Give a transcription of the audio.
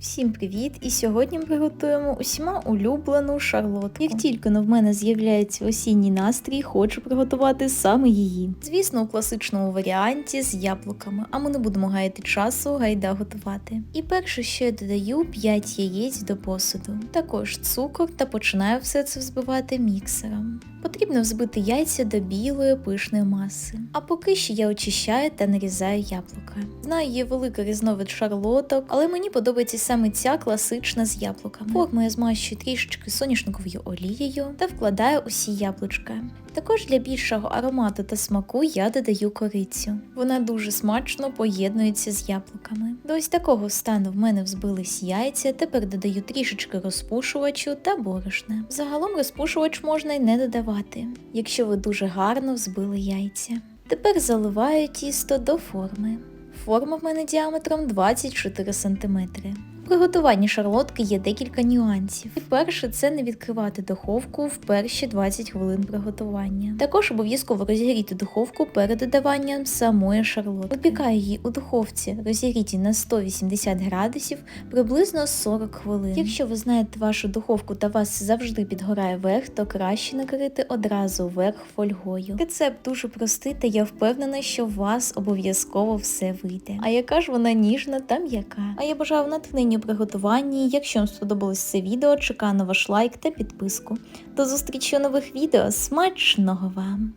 Всім привіт! І сьогодні ми приготуємо усіма улюблену шарлотку. Як тільки но в мене з'являється осінній настрій, хочу приготувати саме її. Звісно, у класичному варіанті з яблуками, а ми не будемо гаяти часу, гайда готувати. І перше, що я додаю 5 яєць до посуду, також цукор та починаю все це взбивати міксером. Потрібно взбити яйця до білої пишної маси. А поки що я очищаю та нарізаю яблука. Знаю, є велика різновид шарлоток, але мені подобається саме ця класична з яблуками. Форму я змащую трішечки соняшниковою олією та вкладаю усі яблучка. Також для більшого аромату та смаку я додаю корицю. Вона дуже смачно поєднується з яблуками. До ось такого стану в мене взбились яйця, тепер додаю трішечки розпушувачу та борошна. Загалом розпушувач можна й не додавати, якщо ви дуже гарно взбили яйця. Тепер заливаю тісто до форми. Форма в мене діаметром 24 см. Приготуванні шарлотки є декілька нюансів. Перше це не відкривати духовку в перші 20 хвилин приготування. Також обов'язково розігріти духовку перед додаванням самої шарлотки. Випікаю її у духовці розігріті на 180 градусів приблизно 40 хвилин. Якщо ви знаєте вашу духовку та вас завжди підгорає верх, то краще накрити одразу верх фольгою. Рецепт дуже простий, та я впевнена, що у вас обов'язково все вийде. А яка ж вона ніжна та м'яка. А я бажаю натхнення приготуванні. Якщо вам сподобалось це відео, чекаю на ваш лайк та підписку. До зустрічі у нових відео. Смачного вам!